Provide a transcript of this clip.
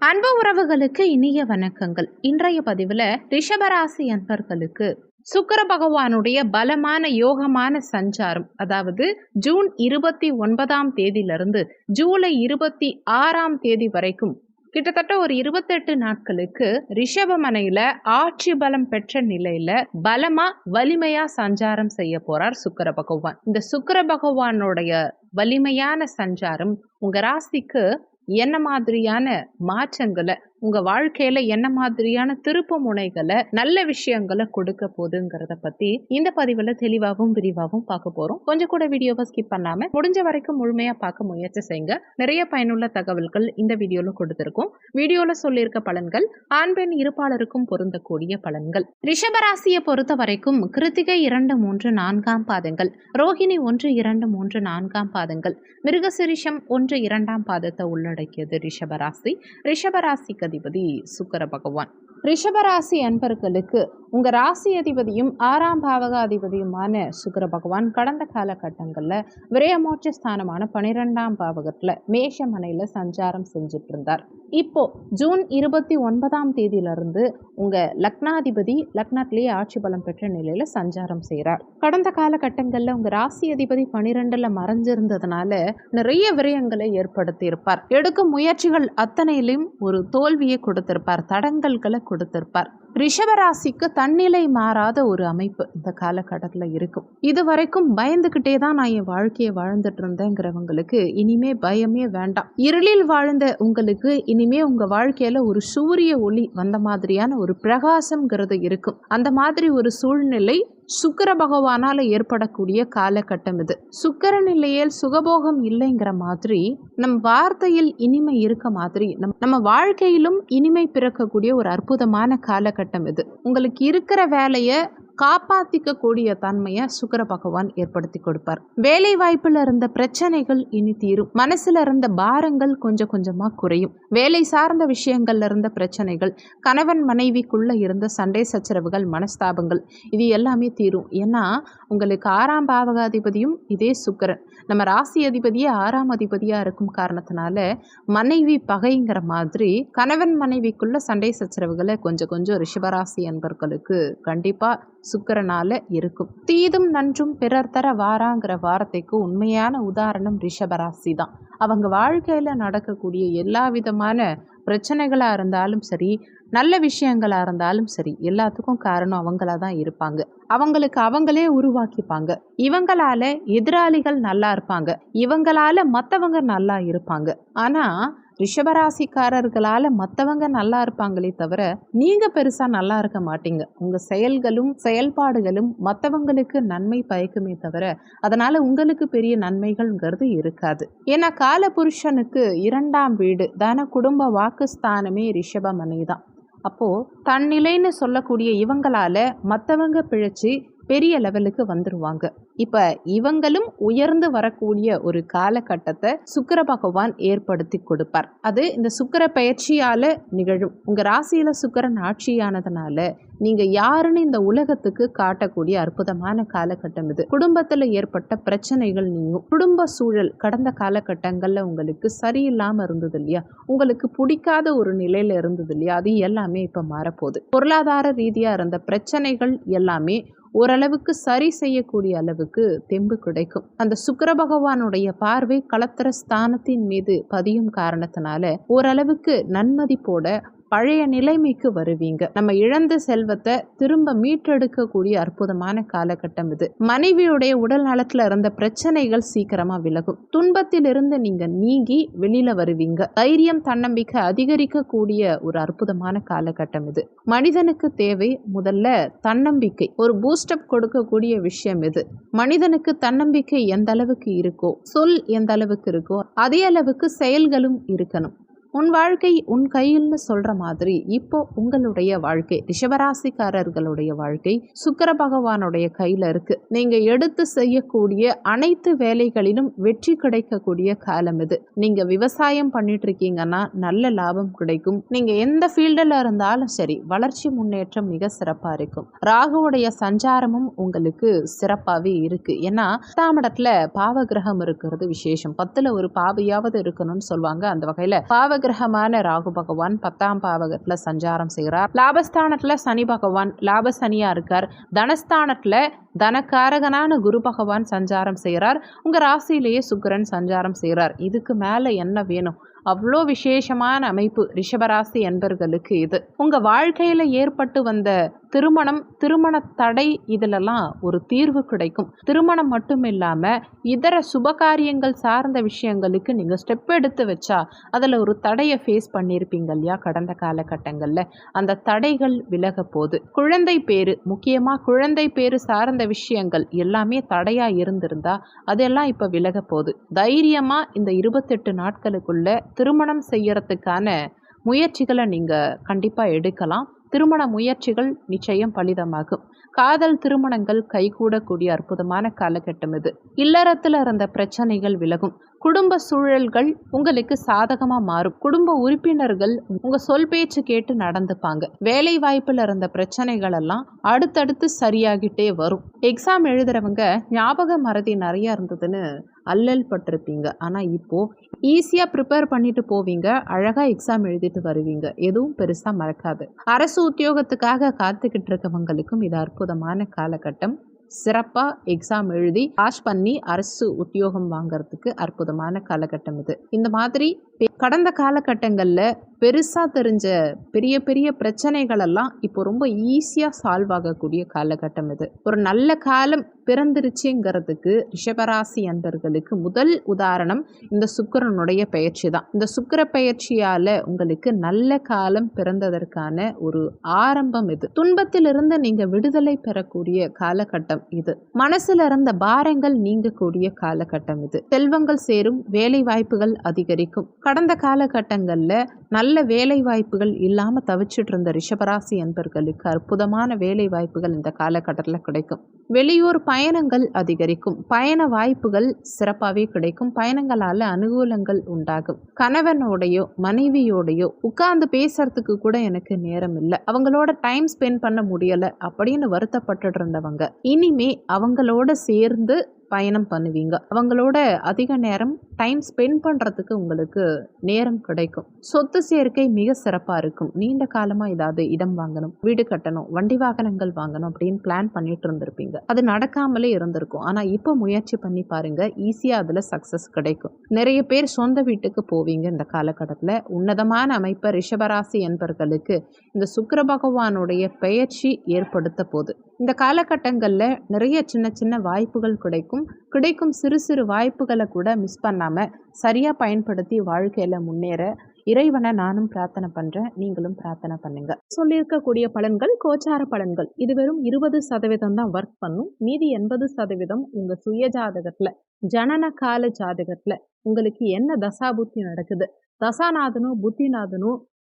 அன்பு உறவுகளுக்கு இனிய வணக்கங்கள். இன்றைய பதிவில் ரிஷபராசி அன்பர்களுக்கு சுக்கர பகவானுடைய பலமான யோகமான சஞ்சாரம் அதாவது ஜூன் இருபத்தி ஒன்பதாம் தேதியிலிருந்து ஜூலை இருபத்தி ஆறாம் தேதி வரைக்கும் கிட்டத்தட்ட ஒரு இருபத்தெட்டு நாட்களுக்கு ரிஷபமனையில ஆட்சி பலம் பெற்ற நிலையில பலமா வலிமையா சஞ்சாரம் செய்ய போறார் சுக்கர பகவான். இந்த சுக்கர பகவானுடைய வலிமையான சஞ்சாரம் உங்க ராசிக்கு என்ன மாதிரியான மாற்றங்களை உங்க வாழ்க்கையில என்ன மாதிரியான திருப்பு முனைகளை நல்ல விஷயங்களை கொடுக்க போகுதுங்கிறத பத்தி இந்த பதிவுல தெளிவாகவும் விரிவாகவும் பார்க்க போறோம். கொஞ்சம் கூட வீடியோவை ஸ்கிப் பண்ணாம முடிஞ்ச வரைக்கும் முழுமையா பார்க்க முயற்சி செய்யுங்க. நிறைய பயனுள்ள தகவல்கள் இந்த வீடியோல கொடுத்துருக்கோம். வீடியோல சொல்லியிருக்க பலன்கள் ஆண் பெண் இருப்பாளருக்கும் பொருந்தக்கூடிய பலன்கள். ரிஷபராசியை பொறுத்த வரைக்கும் கிருத்திகை இரண்டு மூன்று நான்காம் பாதங்கள் ரோஹிணி ஒன்று இரண்டு மூன்று நான்காம் பாதங்கள் மிருகசிரிஷம் ஒன்று இரண்டாம் பாதத்தை உள்ளடக்கியது ரிஷபராசி. ரிஷபராசிக்கு அதிபதி சுக்கர பகவான். ரிஷபராசி அன்பர்களுக்கு உங்கள் ராசி அதிபதியும் ஆறாம் பாவக அதிபதியுமான சுக்கர பகவான் கடந்த காலகட்டங்களில் விரயமோட்ச ஸ்தானமான பனிரெண்டாம் பாவகத்தில் மேஷமனையில் சஞ்சாரம் செஞ்சுட்டு இருந்தார். இப்போ ஜூன் இருபத்தி ஒன்பதாம் தேதியிலிருந்து உங்கள் லக்னாதிபதி லக்னத்திலேயே ஆட்சி பலம் பெற்ற நிலையில் சஞ்சாரம் செய்கிறார் கடந்த காலகட்டங்களில் உங்கள் ராசி அதிபதி பனிரெண்டில் மறைஞ்சிருந்ததுனால நிறைய விரயங்களை ஏற்படுத்தியிருப்பார். எடுக்கும் முயற்சிகள் அத்தனையிலும் ஒரு தோல்வியை கொடுத்திருப்பார். தடங்கல்களை கொடுத்திருப்பார். ரிஷபராசிக்கு தன்னிலை மாறாத ஒரு அமைப்பு இந்த காலகட்டத்தில் இருக்கும். இது வரைக்கும் பயந்துக்கிட்டே தான் நான் என் வாழ்க்கையை வாழ்ந்துட்டு இருந்தேங்கிறவங்களுக்கு இனிமே பயமே வேண்டாம். இருளில் வாழ்ந்த உங்களுக்கு இனிமே உங்க வாழ்க்கையில ஒரு சூரிய ஒளி வந்த மாதிரியான ஒரு பிரகாசம்ங்கிறது இருக்கும். அந்த மாதிரி ஒரு சூழ்நிலை சுக்கர பகவானால் ஏற்படக்கூடிய காலகட்டம் இது. சுக்கர நிலையில் சுகபோகம் இல்லைங்கிற மாதிரி நம் வார்த்தையில் இனிமை இருக்க மாதிரி நம் நம்ம வாழ்க்கையிலும் இனிமை பிறக்கக்கூடிய ஒரு அற்புதமான காலகட்டம் இது. உங்களுக்கு இருக்கிற வேலையை காப்பாத்திக்கக்கூடிய தன்மையை சுக்கர பகவான் ஏற்படுத்தி கொடுப்பார். வேலை வாய்ப்புல இருந்த பிரச்சனைகள் இனி தீரும். மனசுல இருந்த பாரங்கள் கொஞ்சம் கொஞ்சமா குறையும். வேலை சார்ந்த விஷயங்கள்ல இருந்த பிரச்சனைகள் கணவன் மனைவிக்குள்ள இருந்த சண்டை சச்சரவுகள் மனஸ்தாபங்கள் இது எல்லாமே தீரும். ஏன்னா உங்களுக்கு ஆறாம் பாவகாதிபதியும் இதே சுக்கரன். நம்ம ராசி அதிபதியே ஆறாம் அதிபதியா இருக்கும் காரணத்தினால மனைவி பகைங்கிற மாதிரி கணவன் மனைவிக்குள்ள சண்டை சச்சரவுகளை கொஞ்சம் கொஞ்சம் ரிஷபராசி அன்பர்களுக்கு கண்டிப்பா சுக்கரனால இருக்கும். தீதும் நன்றும் பிறர் தர வாராங்கிற வார்த்தைக்கு உண்மையான உதாரணம் ரிஷபராசி தான் அவங்க வாழ்க்கையில நடக்கக்கூடிய எல்லா விதமான பிரச்சனைகளாக இருந்தாலும் சரி நல்ல விஷயங்களாக இருந்தாலும் சரி எல்லாத்துக்கும் காரணம் அவங்களா தான் இருப்பாங்க. அவங்களுக்கு அவங்களே உருவாக்கிப்பாங்க. இவங்களால எதிராளிகள் நல்லா இருப்பாங்க. இவங்களால மற்றவங்க நல்லா இருப்பாங்க. ஆனால் ரிஷபராசிக்காரர்களால் மற்றவங்க நல்லா இருப்பாங்களே தவிர நீங்கள் பெருசாக நல்லா இருக்க மாட்டீங்க. உங்கள் செயல்களும் செயல்பாடுகளும் மற்றவங்களுக்கு நன்மை பயக்குமே தவிர அதனால் உங்களுக்கு பெரிய நன்மைகள்ங்கிறது இருக்காது. ஏன்னா கால புருஷனுக்கு இரண்டாம் வீடு தான குடும்ப வாக்குஸ்தானமே ரிஷபமனை தான். அப்போது தன்னிலைன்னு சொல்லக்கூடிய இவங்களால் மற்றவங்க பிழைச்சி பெரிய லெவலுக்கு வந்துடுவாங்க இப்போ இவங்களும் உயர்ந்து வரக்கூடிய ஒரு காலகட்டத்தை சுக்கர பகவான் ஏற்படுத்தி கொடுப்பார். அது இந்த சுக்கர பயிற்சியால் நிகழும். உங்கள் ராசியில் சுக்கரன் ஆட்சியானதுனால நீங்கள் யாருன்னு இந்த உலகத்துக்கு காட்டக்கூடிய அற்புதமான காலகட்டம் இது. குடும்பத்தில் ஏற்பட்ட பிரச்சனைகள் நீங்கும். குடும்ப சூழல் கடந்த காலகட்டங்களில் உங்களுக்கு சரியில்லாமல் இருந்தது இல்லையா? உங்களுக்கு பிடிக்காத ஒரு நிலையில் இருந்தது இல்லையா? அது எல்லாமே இப்போ மாறப்போகுது. பொருளாதார ரீதியாக இருந்த பிரச்சனைகள் எல்லாமே ஓரளவுக்கு சரி செய்யக்கூடிய அளவுக்கு தெம்பு கிடைக்கும். அந்த சுக்கர பகவானுடைய பார்வை கலத்தர ஸ்தானத்தின் மீது பதியும் காரணத்தினால ஓரளவுக்கு நன்மதிப்போட பழைய நிலைமைக்கு வருவீங்க. நம்ம இழந்த செல்வத்தை திரும்ப மீட்டெடுக்கக்கூடிய அற்புதமான காலகட்டம் இது. மனைவியுடைய உடல் நலத்துல இருந்த பிரச்சனைகள் சீக்கிரமா விலகும். துன்பத்திலிருந்து நீங்க நீங்கி வெளியில வருவீங்க. தைரியம் தன்னம்பிக்கை அதிகரிக்கக்கூடிய ஒரு அற்புதமான காலகட்டம் இது. மனிதனுக்கு தேவை முதல்ல தன்னம்பிக்கை. ஒரு பூஸ்டப் கொடுக்கக்கூடிய விஷயம் இது. மனிதனுக்கு தன்னம்பிக்கை எந்த அளவுக்கு இருக்கோ சொல் எந்த அளவுக்கு இருக்கோ அதே அளவுக்கு செயல்களும் இருக்கணும். உன் வாழ்க்கை உன் கையில்னு சொல்ற மாதிரி இப்போ உங்களுடைய வாழ்க்கை ரிஷபராசிக்காரர்களுடைய வாழ்க்கை சுக்கர பகவானுடைய கையில இருக்கு. நீங்க எடுத்து செய்யக்கூடிய அனைத்து வேலைகளிலும் வெற்றி கிடைக்கக்கூடிய காலம் இது. நீங்க விவசாயம் பண்ணிட்டு இருக்கீங்கன்னா நல்ல லாபம் கிடைக்கும். நீங்க எந்த ஃபீல்டில் இருந்தாலும் சரி வளர்ச்சி முன்னேற்றம் மிக சிறப்பா இருக்கும். ராகுவுடைய சஞ்சாரமும் உங்களுக்கு சிறப்பாகவே இருக்கு. ஏன்னா பத்தாம் பாவகிரகம் இருக்கிறது விசேஷம். பத்துல ஒரு பாவையாவது இருக்கணும்னு சொல்லுவாங்க. அந்த வகையில பாவ கிரகமான ராகு பகவான் பத்தாம் பாவகத்தில் சஞ்சாரம் செய்கிறார் லாபஸ்தானத்தில் சனி பகவான் லாப சனியாக இருக்கார். தனஸ்தானத்தில் தனக்காரகனான குரு பகவான் சஞ்சாரம் செய்கிறார் உங்கள் ராசியிலேயே சுக்கிரன் சஞ்சாரம் செய்கிறார் இதுக்கு மேலே என்ன வேணும்? அவ்வளோ விசேஷமான அமைப்பு ரிஷபராசி என்பர்களுக்கு இது. உங்கள் வாழ்க்கையில் ஏற்பட்டு வந்த திருமணம் திருமண தடை இதிலெல்லாம் ஒரு தீர்வு கிடைக்கும். திருமணம் மட்டும் இல்லாமல் இதர சுபகாரியங்கள் சார்ந்த விஷயங்களுக்கு நீங்கள் ஸ்டெப் எடுத்து வச்சா அதில் ஒரு தடையை ஃபேஸ் பண்ணியிருப்பீங்க இல்லையா? கடந்த காலகட்டங்களில். அந்த தடைகள் விலக போகுது குழந்தை பேரு முக்கியமாக குழந்தை பேரு சார்ந்த விஷயங்கள் எல்லாமே தடையாக இருந்திருந்தா அதெல்லாம் இப்போ விலக போகுது தைரியமாக இந்த இருபத்தெட்டு நாட்களுக்குள்ள திருமணம் செய்யறதுக்கான முயற்சிகளை நீங்கள் கண்டிப்பாக எடுக்கலாம். திருமண முயற்சிகள் நிச்சயம் பலிதமாகும். காதல் திருமணங்கள் கைகூடக்கூடிய அற்புதமான காலகட்டம் இது. இல்லறத்தில் இருந்த பிரச்சனைகள் விலகும். குடும்ப சூழல்கள் உங்களுக்கு சாதகமாக மாறும். குடும்ப உறுப்பினர்கள் உங்கள் சொல் பேச்சு கேட்டு நடந்துப்பாங்க. வேலை வாய்ப்பில் இருந்த பிரச்சனைகள் எல்லாம் அடுத்தடுத்து சரியாகிட்டே வரும். எக்ஸாம் எழுதுறவங்க ஞாபக மறதி நிறையா இருந்ததுன்னு அல்லல் பட்டிருப்பீங்க. ஆனால் இப்போது ஈஸியாக ப்ரிப்பேர் பண்ணிட்டு போவீங்க. அழகாக எக்ஸாம் எழுதிட்டு வருவீங்க. எதுவும் பெருசாக மறக்காது. அரசு உத்தியோகத்துக்காக காத்துக்கிட்டு இருக்கவங்களுக்கும் இது அற்புதமான காலகட்டம். சிறப்பாக எக்ஸாம் எழுதி பாஸ் பண்ணி அரசு உத்தியோகம் வாங்குறதுக்கு அற்புதமான காலகட்டம் இது. இந்த மாதிரி கடந்த காலகட்டங்களில் பெருசாக தெரிஞ்ச பெரிய பெரிய பிரச்சனைகளெல்லாம் இப்போ ரொம்ப ஈஸியாக சால்வ் ஆகக்கூடிய காலகட்டம் இது. ஒரு நல்ல காலம் பிறந்துருச்சுங்கிறதுக்கு ரிஷபராசி அன்பர்களுக்கு முதல் உதாரணம் இந்த சுக்கரனுடைய பயிற்சி தான். இந்த சுக்கர பயிற்சியால் உங்களுக்கு நல்ல காலம் பிறந்ததற்கான ஒரு ஆரம்பம் இது. துன்பத்திலிருந்து நீங்கள் விடுதலை பெறக்கூடிய காலகட்டம் இது. மனசுல இருந்த பாரங்கள் நீங்கக்கூடிய காலகட்டம் இது. செல்வங்கள் சேரும் வேலை வாய்ப்புகள் அதிகரிக்கும். கடந்த காலகட்டங்கள்ல நல்ல வேலை வாய்ப்புகள் இல்லாமல் தவிச்சிட்டு இருந்த ரிஷபராசி என்பர்களுக்கு அற்புதமான வேலை வாய்ப்புகள் இந்த காலகட்டத்தில் கிடைக்கும். வெளியூர் பயணங்கள் அதிகரிக்கும். பயண வாய்ப்புகள் சிறப்பாகவே கிடைக்கும். பயணங்களால் அனுகூலங்கள் உண்டாகும். கணவனோடையோ மனைவியோடையோ உட்கார்ந்து பேசுறதுக்கு கூட எனக்கு நேரம் இல்லை. அவங்களோட டைம் ஸ்பெண்ட் பண்ண முடியலை அப்படின்னு வருத்தப்பட்டு இருந்தவங்க இனி இனிமே அவங்களோட சேர்ந்து பயணம் பண்ணுவீங்க. அவங்களோட அதிக நேரம் டைம் ஸ்பெண்ட் பண்ணுறதுக்கு உங்களுக்கு நேரம் கிடைக்கும். சொத்து சேர்க்கை மிக சிறப்பாக இருக்கும். நீண்ட காலமாக ஏதாவது இடம் வாங்கணும் வீடு கட்டணும் வண்டி வாகனங்கள் வாங்கணும் அப்படின்னு பிளான் பண்ணிட்டு இருந்திருப்பீங்க. அது நடக்காமலே இருந்திருக்கும். ஆனால் இப்போ முயற்சி பண்ணி பாருங்க ஈஸியாக அதில் சக்ஸஸ் கிடைக்கும். நிறைய பேர் சொந்த வீட்டுக்கு போவீங்க இந்த காலகட்டத்தில். உன்னதமான அமைப்பை ரிஷபராசி என்பர்களுக்கு இந்த சுக்கர பகவானுடைய பெயர்ச்சி ஏற்படுத்த போது இந்த காலகட்டங்களில் நிறைய சின்ன சின்ன வாய்ப்புகள் கிடைக்கும். கிடைக்கும் சிறு சிறு வாய்ப்புகளை கூட மிஸ் பண்ணாமல் சரியாக பயன்படுத்தி வாழ்க்கையில் முன்னேற இறைவனை நானும் பிரார்த்தனை பண்ணுறேன் நீங்களும் பிரார்த்தனை பண்ணுங்க. சொல்லியிருக்கக்கூடிய பலன்கள் கோச்சார பலன்கள். இது வெறும் இருபது சதவீதம் தான் ஒர்க் பண்ணும். மீதி எண்பது சதவீதம் உங்கள் சுய ஜாதகத்தில் ஜனன கால ஜாதகத்தில் உங்களுக்கு என்ன தசாபுத்தி நடக்குது? தசாநாதனும் புத்திநாதனும்